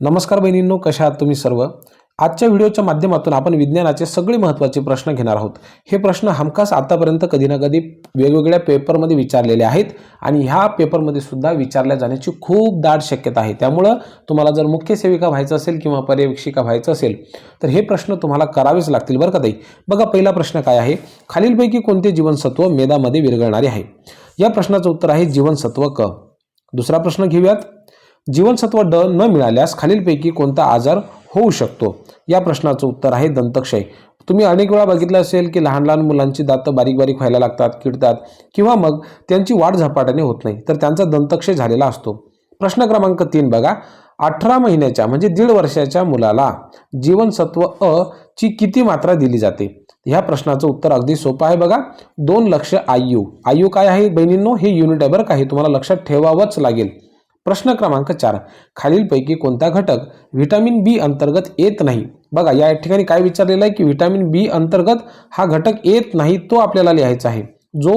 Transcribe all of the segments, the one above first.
नमस्कार बहिणींनो कशा आहात तुम्ही सर्व? आजच्या व्हिडिओच्या माध्यमातून आपण विज्ञानाचे सगळे महत्त्वाचे प्रश्न घेणार आहोत. हे प्रश्न हमखास आतापर्यंत कधी ना कधी वेगवेगळ्या पेपरमध्ये विचारलेले आहेत आणि ह्या पेपरमध्ये सुद्धा विचारल्या जाण्याची खूप दाट शक्यता आहे. त्यामुळं तुम्हाला जर मुख्य सेविका व्हायचं असेल किंवा पर्यवेक्षिका व्हायचं असेल तर हे प्रश्न तुम्हाला करावेच लागतील बरं का ताई? बघा पहिला प्रश्न काय आहे? खालीलपैकी कोणते जीवनसत्व मेदामध्ये विरघळणारे आहे? या प्रश्नाचं उत्तर आहे जीवनसत्व क. दुसरा प्रश्न घेऊयात. जीवनसत्व ड न मिळाल्यास खालीलपैकी कोणता आजार होऊ शकतो? या प्रश्नाचं उत्तर आहे दंतक्षय. तुम्ही अनेक वेळा बघितलं असेल की लहान लहान मुलांची दातं बारीक बारीक व्हायला लागतात किडतात किंवा मग त्यांची वाढ झपाट्याने होत नाही तर त्यांचा दंतक्षय झालेला असतो. प्रश्न क्रमांक तीन बघा. अठरा महिन्याच्या म्हणजे दीड वर्षाच्या मुलाला जीवनसत्व अ ची किती मात्रा दिली जाते? ह्या प्रश्नाचं उत्तर अगदी सोपं आहे बघा. दोन लक्ष आयु. आयु काय आहे? बहिणींनो हे युनिट आहे बरं का? हे तुम्हाला लक्षात ठेवावंच लागेल. प्रश्न क्रमांक चार. खालीलपैकी कोणता घटक व्हिटॅमिन बी अंतर्गत येत नाही? बघा या ठिकाणी काय विचारलेलं आहे की व्हिटॅमिन बी अंतर्गत हा घटक येत नाही तो आपल्याला लिहायचा आहे. जो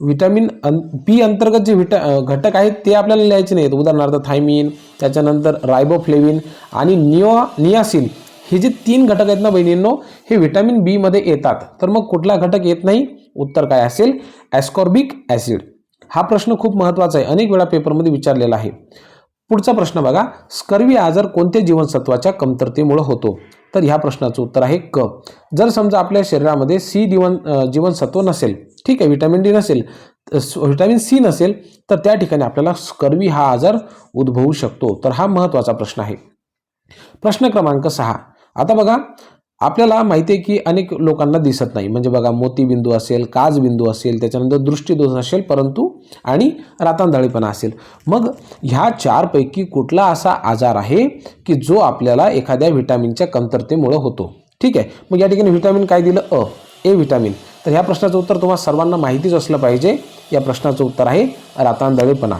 व्हिटॅमिन अं बी अंतर्गत जे व्हिटा घटक आहेत ते आपल्याला लिहायचे नाहीत. उदाहरणार्थ थायमिन त्याच्यानंतर रायबोफ्लेविन आणि निओ नियासिन. हे जे तीन घटक आहेत ना बहिणींनो हे व्हिटॅमिन बीमध्ये येतात. तर मग कुठला घटक येत नाही? उत्तर काय असेल? Ascorbic acid. हा प्रश्न खूप महत्त्वाचा आहे. अनेक वेळा पेपरमध्ये विचारलेला आहे. पुढचा प्रश्न बघा. स्कर्वी आजार कोणत्या जीवनसत्वाच्या कमतरतेमुळे होतो? तर ह्या प्रश्नाचं उत्तर आहे क. जर समजा आपल्या शरीरामध्ये सी जीवन जीवनसत्व नसेल ठीक आहे व्हिटॅमिन डी नसेल व्हिटॅमिन सी नसेल तर त्या ठिकाणी आपल्याला स्कर्वी हा आजार उद्भवू शकतो. तर हा महत्त्वाचा प्रश्न आहे. प्रश्न क्रमांक सहा. आता बघा. आपल्याला माहिती आहे की अनेक लोकांना दिसत नाही. म्हणजे बघा मोतीबिंदू असेल काजबिंदू असेल त्याच्यानंतर दृष्टीदोष असेल परंतु आणि रातांधळीपणा असेल. मग ह्या चारपैकी कुठला असा आजार आहे की जो आपल्याला एखाद्या व्हिटॅमिनच्या कमतरतेमुळं होतो? ठीक आहे? मग या ठिकाणी व्हिटॅमिन काय दिलं? अ ए व्हिटॅमिन. तर ह्या प्रश्नाचं उत्तर तुम्हाला सर्वांना माहितीच असलं पाहिजे. या प्रश्नाचं उत्तर आहे रातांधळेपणा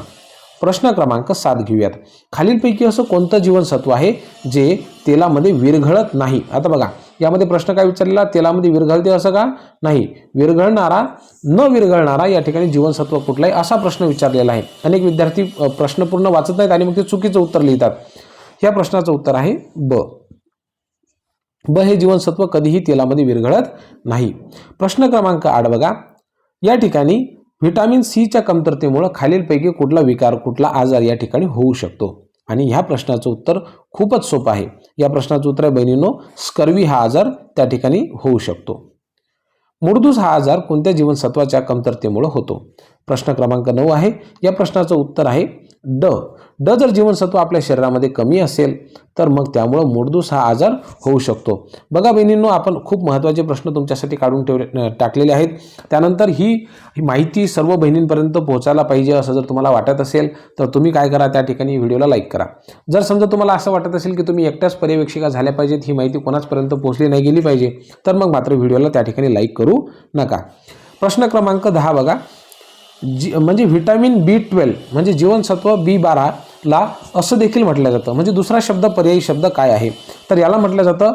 प्रश्न क्रमांक सात घेऊयात. खालीलपैकी असं कोणतं जीवनसत्व आहे जे तेलामध्ये विरघळत नाही? आता बघा यामध्ये प्रश्न काय विचारलेला तेलामध्ये विरघळते असं का? नाही. विरघळणारा न विरघळणारा या ठिकाणी जीवनसत्व कुठला आहे असा प्रश्न विचारलेला आहे. अनेक विद्यार्थी प्रश्न पूर्ण वाचत नाहीत आणि मग ते चुकीचं उत्तर लिहितात. या प्रश्नाचं उत्तर आहे ब. ब हे जीवनसत्व कधीही तेलामध्ये विरघळत नाही. प्रश्न क्रमांक आठ बघा. या ठिकाणी व्हिटॅमिन सीच्या कमतरतेमुळं खालीलपैकी कुठला विकार कुठला आजार या ठिकाणी होऊ शकतो? आणि ह्या प्रश्नाचं उत्तर खूपच सोपं आहे. या प्रश्नाचं उत्तर आहे बहिणींनो स्कर्वी हा आजार त्या ठिकाणी होऊ शकतो. मुडदूस हा आजार कोणत्या जीवनसत्वाच्या कमतरतेमुळं होतो? प्रश्न क्रमांक नऊ आहे. या प्रश्नाचं उत्तर आहे ड ड जर जीवनसत्व आपल्या शरीरामध्ये कमी असेल तर मग त्यामुळं मोडदूस हा आजार होऊ शकतो. बघा बहिणींनो आपण खूप महत्त्वाचे प्रश्न तुमच्यासाठी काढून ठेवले टाकलेले आहेत. त्यानंतर ही ही माहिती सर्व बहिणींपर्यंत पोहोचायला पाहिजे असं जर तुम्हाला वाटत असेल तर तुम्ही काय करा त्या ठिकाणी व्हिडिओला लाईक करा. जर समजा तुम्हाला असं वाटत असेल की तुम्ही एकट्याच पर्यवेक्षिका झाल्या पाहिजेत ही माहिती कोणाचपर्यंत पोहोचली नाही गेली पाहिजे तर मग मात्र व्हिडिओला त्या ठिकाणी लाईक करू नका. प्रश्न क्रमांक दहा बघा. जी म्हणजे व्हिटॅमिन बी ट्वेल्व म्हणजे जीवनसत्व बी बाराला असं देखील म्हटलं जातं. म्हणजे दुसरा शब्द पर्यायी शब्द काय आहे? तर याला म्हटलं जातं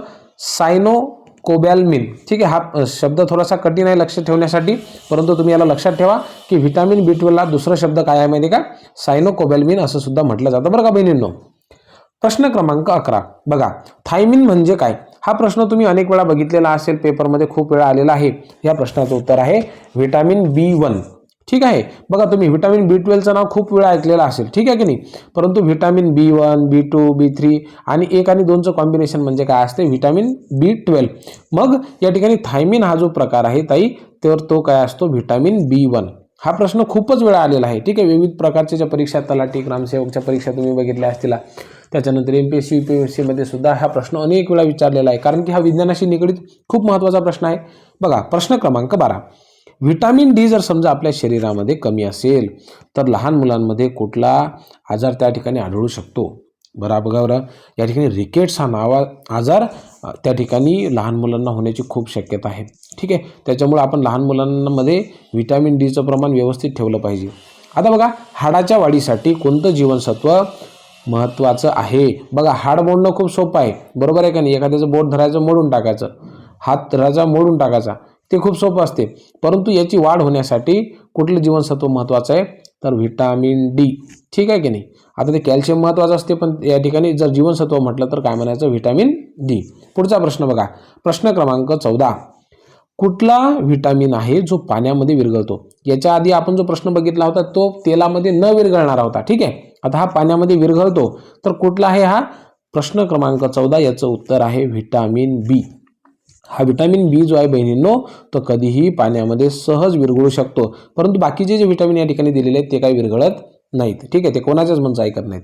सायनो कोबॅल्मिन ठीक आहे हा शब्द थोडासा कठीण आहे लक्ष ठेवण्यासाठी परंतु तुम्ही याला लक्षात ठेवा की व्हिटॅमिन बी ट्वेल्वला दुसरा शब्द काय आहे माहिती आहे का? सायनो कोबॅल्मिन असं सुद्धा म्हटलं जातं. बरं का बहिणींनो? प्रश्न क्रमांक अकरा. बघा थायमिन म्हणजे काय? हा प्रश्न तुम्ही अनेक वेळा बघितलेला असेल पेपरमध्ये खूप वेळा आलेला आहे. या प्रश्नाचं उत्तर आहे व्हिटॅमिन बी वन. ठीक आहे? बघा तुम्ही व्हिटॅमिन बी ट्वेल्वचं नाव खूप वेळा ऐकलेलं असेल. ठीक आहे की नाही? परंतु vitamin B one B two B three आणि एक आणि दोनचं कॉम्बिनेशन म्हणजे काय असते? Vitamin B twelve. मग या ठिकाणी थायमिन हा जो प्रकार आहे ताई तर तो काय असतो? Vitamin B one. हा प्रश्न खूपच वेळा आलेला आहे. ठीक आहे? विविध प्रकारच्या ज्या परीक्षा तलाठी ग्रामसेवकच्या परीक्षा तुम्ही बघितल्या असतील. त्याच्यानंतर M P S C U P S सीमध्ये सुद्धा हा प्रश्न अनेक वेळा विचारलेला आहे. कारण की हा विज्ञानाशी निगडीत खूप महत्त्वाचा प्रश्न आहे. बघा प्रश्न क्रमांक बारा. व्हिटॅमिन डी जर समजा आपल्या शरीरामध्ये कमी असेल तर लहान मुलांमध्ये कुठला आजार त्या ठिकाणी आढळू शकतो? बरं बघा बरं. या ठिकाणी रिकेट्स हा नावा आजार त्या ठिकाणी लहान मुलांना होण्याची खूप शक्यता आहे. ठीक आहे? त्याच्यामुळे आपण लहान मुलांमध्ये व्हिटॅमिन डीचं प्रमाण व्यवस्थित ठेवलं पाहिजे. आता बघा हाडाच्या वाढीसाठी कोणतं जीवनसत्व महत्त्वाचं आहे? बघा हाड मोडणं खूप सोपं आहे. बरोबर आहे का नाही? एखाद्याचं बोट धरायचं मोडून टाकायचं. हात धरायचा मोडून टाकायचा. ते खूप सोपं असते. परंतु याची वाढ होण्यासाठी कुठलं जीवनसत्व महत्त्वाचं आहे? तर व्हिटॅमिन डी. ठीक आहे की नाही? आता ते कॅल्शियम महत्त्वाचं असते पण या ठिकाणी जर जीवनसत्व म्हटलं तर काय म्हणायचं? Vitamin D. पुढचा प्रश्न बघा. प्रश्न क्रमांक चौदा. कुठला व्हिटॅमिन आहे जो पाण्यामध्ये विरघळतो? याच्या आधी आपण जो प्रश्न बघितला होता तो तेलामध्ये न विरघळणारा होता. ठीक आहे? आता हा पाण्यामध्ये विरघळतो तर कुठला आहे हा? प्रश्न क्रमांक चौदा याचं उत्तर आहे व्हिटॅमिन बी. हा व्हिटॅमिन बी जो आहे बहिणींनो तो कधीही पाण्यामध्ये सहज विरघळू शकतो. परंतु बाकीचे जे व्हिटॅमिन या ठिकाणी दिलेले आहेत ते काही विरघळत नाहीत. ठीक आहे ते कोणाच्याच मनचं ऐकत नाहीत.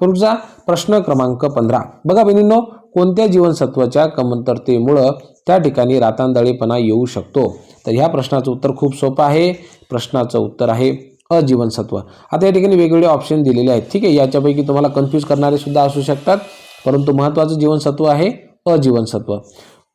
पुढचा प्रश्न क्रमांक पंधरा. बघा बहिणींनो कोणत्या जीवनसत्वाच्या कमतरतेमुळं त्या ठिकाणी रातांदळीपणा येऊ शकतो? तर ह्या प्रश्नाचं उत्तर खूप सोपं आहे. प्रश्नाचं उत्तर आहे अजीवनसत्व. आता या ठिकाणी वेगवेगळे ऑप्शन दिलेले आहेत. ठीक आहे याच्यापैकी तुम्हाला कन्फ्यूज करणारे सुद्धा असू शकतात परंतु महत्त्वाचं जीवनसत्व आहे अजीवनसत्व.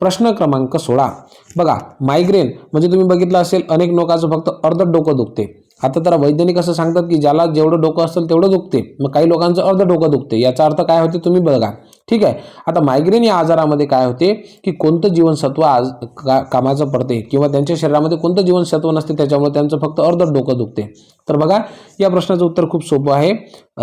प्रश्न क्रमांक सोळा. बघा मायग्रेन म्हणजे तुम्ही बघितलं असेल अनेक लोकांचं फक्त अर्ध डोकं दुखते. आता तर वैज्ञानिक असं सांगतात की ज्याला जेवढं डोकं असेल तेवढं दुखते. मग काही लोकांचं अर्ध डोकं दुखते. याचा अर्थ काय होते तुम्ही बघा. ठीक आहे? आता मायग्रेन या आजारामध्ये काय होते की कोणतं जीवनसत्व आज का कामाचं पडते किंवा त्यांच्या शरीरामध्ये कोणतं जीवनसत्व नसते त्याच्यामुळे त्यांचं फक्त अर्ध डोकं दुखते. तर बघा या प्रश्नाचं उत्तर खूप सोपं आहे.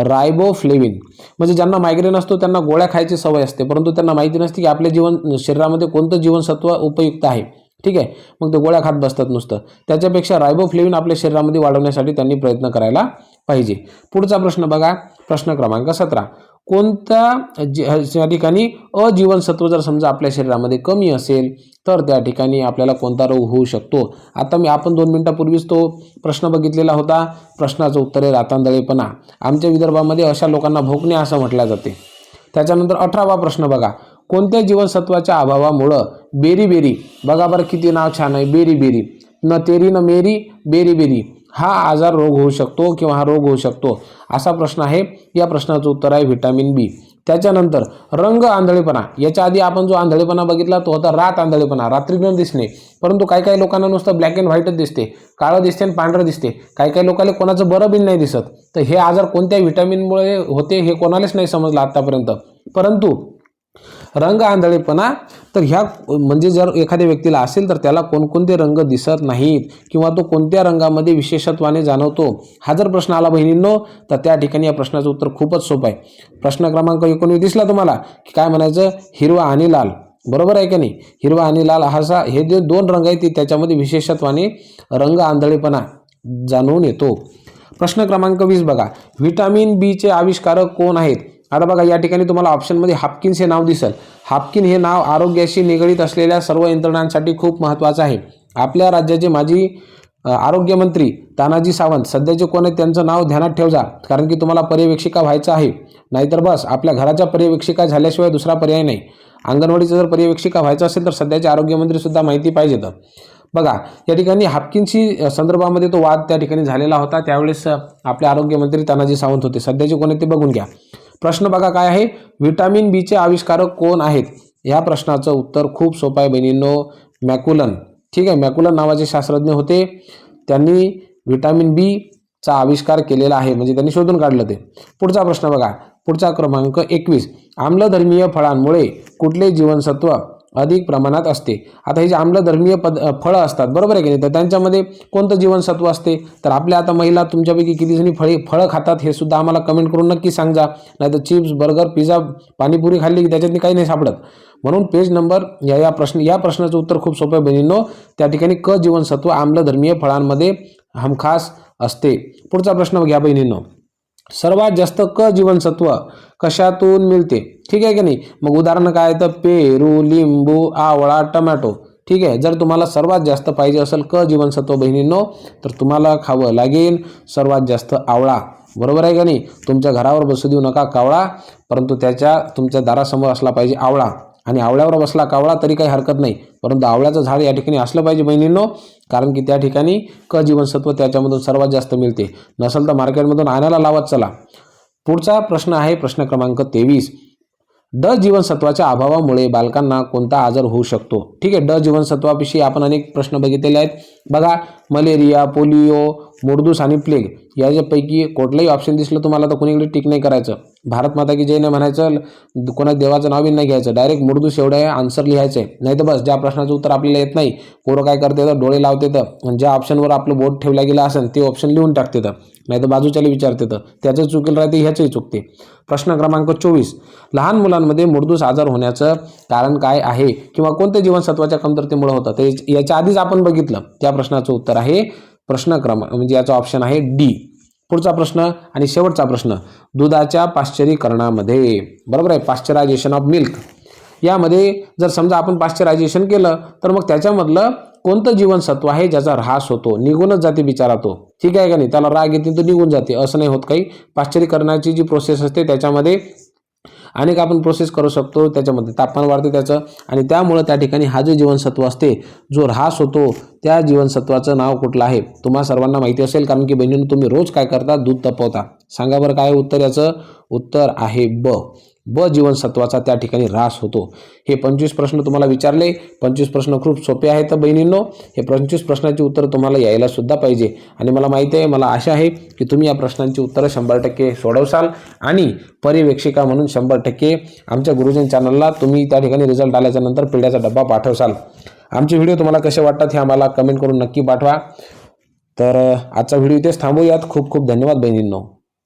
रायबोफ्लेविन. म्हणजे ज्यांना मायग्रेन असतो त्यांना गोळ्या खायची सवय असते. परंतु त्यांना माहिती नसते की आपल्या जीवन शरीरामध्ये कोणतं जीवनसत्व उपयुक्त आहे. ठीक आहे? मग ते गोळ्या खात बसतात नुसतं. त्याच्यापेक्षा रायबोफ्लेविन आपल्या शरीरामध्ये वाढवण्यासाठी त्यांनी प्रयत्न करायला पाहिजे. पुढचा प्रश्न बघा. प्रश्न क्रमांक सतरा. कोणत्या जी या ठिकाणी अजीवनसत्व जर समजा आपल्या शरीरामध्ये कमी असेल तर त्या ठिकाणी आपल्याला कोणता रोग होऊ शकतो? आता मी आपण दोन मिनटापूर्वीच तो प्रश्न बघितलेला होता. प्रश्नाचं उत्तर आहे रातांदळेपणा. आमच्या विदर्भामध्ये अशा लोकांना भोकणे असं म्हटलं जाते. त्याच्यानंतर अठरावा प्रश्न बघा. कोणत्या जीवनसत्वाच्या अभावामुळं बेरी बेरी बघा बरं किती नाव छान आहे बेरी बेरी. न तेरी न मेरी बेरी बेरी. हा आजार रोग होऊ शकतो किंवा हा रोग होऊ शकतो? असा प्रश्न आहे. या प्रश्नाचं उत्तर आहे व्हिटॅमिन बी. त्याच्यानंतर रंग आंधळेपणा. याच्या आधी आपण जो आंधळेपणा बघितला तो होता रात आंधळेपणा. रात्री न दिसणे. परंतु काही काही लोकांना नुसतं ब्लॅक अँड व्हाईटच दिसते. काळं दिसते आणि पांढरं दिसते. काही काही लोकांना कोणाचं बरं बिल नाही दिसत. तर हे आजार कोणत्या व्हिटॅमिनमुळे होते हे कोणालाच नाही समजलं आत्तापर्यंत परंतु रंग आंधळेपणा. तर ह्या म्हणजे जर एखाद्या व्यक्तीला असेल तर त्याला कोणकोणते रंग दिसत नाहीत किंवा तो कोणत्या रंगामध्ये विशेषत्वाने जाणवतो हा जर प्रश्न आला बहिणींनो तर त्या ठिकाणी या प्रश्नाचं उत्तर खूपच सोपं आहे. प्रश्न क्रमांक एकोणवीस दिसला तुम्हाला की काय म्हणायचं? हिरवा आणि लाल. बरोबर आहे का नाही? हिरवा आणि लाल असा हे जे दोन रंग आहेत ते त्याच्यामध्ये विशेषत्वाने रंग आंधळेपणा जाणवून येतो. प्रश्न क्रमांक वीस बघा. व्हिटॅमिन बीचे आविष्कारक कोण आहेत? आता बघा या ठिकाणी तुम्हाला ऑप्शनमध्ये हापकिन्स हे नाव दिसेल. हापकिन हे नाव आरोग्याशी निगडीत असलेल्या सर्व यंत्रणांसाठी खूप महत्त्वाचं आहे. आपल्या राज्याचे माजी आरोग्यमंत्री तानाजी सावंत सध्याचे कोण आहेत त्यांचं नाव ध्यानात ठेवजा कारण की तुम्हाला पर्यवेक्षिका व्हायचं आहे. नाहीतर बस आपल्या घराच्या पर्यवेक्षिका झाल्याशिवाय दुसरा पर्याय नाही. अंगणवाडीचं जर पर्यवेक्षिका व्हायचं असेल तर सध्याचे आरोग्यमंत्रीसुद्धा माहिती पाहिजे तर बघा या ठिकाणी हापकिनशी संदर्भामध्ये तो वाद त्या ठिकाणी झालेला होता. त्यावेळेस आपले आरोग्यमंत्री तानाजी सावंत होते. सध्याचे कोण आहेत ते बघून घ्या. प्रश्न बघा काय आहे? व्हिटॅमिन बीचे आविष्कारक कोण आहेत? ह्या प्रश्नाचं उत्तर खूप सोपं आहे बहिणींनो. मॅकुलन. ठीक आहे मॅकुलन नावाचे शास्त्रज्ञ होते. त्यांनी व्हिटॅमिन बी चा आविष्कार केलेला आहे. म्हणजे त्यांनी शोधून काढलं ते. पुढचा प्रश्न बघा. पुढचा क्रमांक एकवीस. आम्लधर्मीय फळांमुळे कुठले जीवनसत्व अधिक प्रमाणात असते. आता हे जे आम्लधर्मीय पद फळं असतात बरोबर आहे की नाही? तर त्यांच्यामध्ये कोणतं जीवनसत्व असते? तर आपल्या आता महिला तुमच्यापैकी किती जणी फळे फळं खातात हे सुद्धा आम्हाला कमेंट करून नक्की सांगा. नाही तर चिप्स बर्गर पिझ्झा पाणीपुरी खाल्ली की त्याच्यातनी काही नाही सापडत. म्हणून पेज नंबर या या प्रश्न या प्रश्नाचं उत्तर खूप सोपं बहिणींनो. त्या ठिकाणी क जीवनसत्व आम्लधर्मीय फळांमध्ये हमखास असते. पुढचा प्रश्न घ्या बहिणींनो. सर्वात जास्त क जीवनसत्व कशातून मिळते? ठीक आहे की नाही? मग उदाहरण काय तर पेरू लिंबू आवळा टमॅटो. ठीक आहे? जर तुम्हाला सर्वात जास्त पाहिजे असेल क जीवनसत्व बहिणींनो तर तुम्हाला खावं लागेल सर्वात जास्त आवळा. बरोबर आहे का नाही? तुमच्या घरावर बसू देऊ नका कावळा परंतु त्याच्या तुमच्या दारासमोर असला पाहिजे आवळा. आणि आवळ्यावर बसला कावळा तरी काही हरकत नाही. परंतु आवळ्याचं झाड या ठिकाणी असलं पाहिजे बहिणींनो कारण की त्या ठिकाणी क जीवनसत्व त्याच्यामधून सर्वात जास्त मिळते. नसेल तर मार्केटमधून आणायला लावत चला. पुढचा प्रश्न आहे प्रश्न क्रमांक तेवीस. ड जीवनसत्वाच्या अभावामुळे बालकांना कोणता आजार होऊ शकतो? ठीक आहे ड जीवनसत्वाविषयी आपण अनेक प्रश्न बघितलेले आहेत. बघा मलेरिया पोलिओ मोडदूस आणि प्लेग याच्यापैकी कुठलंही ऑप्शन दिसलं तुम्हाला तर कुणीकडे टिक नाही करायचं. भारत माता की जय नाही म्हणायचं कोणा देवाचं नाव बी नाही घ्यायचं. डायरेक्ट मोडदूस एवढं आन्सर लिहायचं आहे. नाही तर बस ज्या प्रश्नाचं उत्तर आपल्याला येत नाही पोरं काय करते तर डोळे लावते तर ज्या ऑप्शनवर आपलं बोट ठेवला गेलं असेल ते ऑप्शन लिहून टाकते तर नाही तर बाजूच्याला विचारते तर त्याचं चुकेल राहते ह्याचंही चुकते. प्रश्न क्रमांक चोवीस. लहान मुलांमध्ये मुर्दूस आजार होण्याचं कारण काय आहे? किंवा कोणत्या जीवनसत्वाच्या कमतरतेमुळे होतं? ते याच्या आधीच आपण बघितलं. त्या प्रश्नाचं उत्तर आहे प्रश्न क्रमांक म्हणजे याचा ऑप्शन आहे डी पुढचा प्रश्न आणि शेवटचा प्रश्न. दुधाच्या पाश्चरीकरणामध्ये बरोबर आहे? Pasteurisation of milk. यामध्ये जर समजा आपण पाश्चरायझेशन केलं तर मग त्याच्यामधलं कोणतं जीवनसत्व आहे ज्याचा ऱ्हास होतो? निघूनच जाते बिचारा तो. ठीक आहे का नाही? त्याला राग येते तो निघून जाते. असं नाही होत काही. पाश्चरीकरणाची जी प्रोसेस असते त्याच्यामध्ये अनेक आपण प्रोसेस करू शकतो त्याच्यामध्ये तापमान वाढते त्याचं. आणि त्यामुळं त्या ठिकाणी हा जो जीवनसत्व असते जो ऱ्हास होतो त्या जीवनसत्वाचं नाव कुठलं आहे? तुम्हा सर्वांना माहिती असेल कारण की बहिणीनं तुम्ही रोज काय करता? दूध तपवता. सांगा बरं काय उत्तर याचं? उत्तर आहे ब. ब जीवनसत्वाचा त्या ठिकाणी ऱ्हास होतो. हे पंचवीस प्रश्न तुम्हाला विचारले. पंचवीस प्रश्न खूप सोपे आहेत बहिणींनो. हे पंचवीस प्रश्नाची उत्तरं तुम्हाला यायला सुद्धा पाहिजे. आणि मला माहिती आहे मला आशा आहे की तुम्ही या प्रश्नांची उत्तरं शंभर टक्के सोडवसाल. आणि पर्यवेक्षिका म्हणून शंभर टक्के आमच्या गुरुजन चॅनलला तुम्ही त्या ठिकाणी रिझल्ट आल्याच्यानंतर पिढ्याचा डब्बा पाठवसाल. आमचे व्हिडिओ तुम्हाला कसे वाटतात हे आम्हाला कमेंट करून नक्की पाठवा. तर आजचा व्हिडिओ इथेच थांबूयात. खूप खूप धन्यवाद बहिणींनो.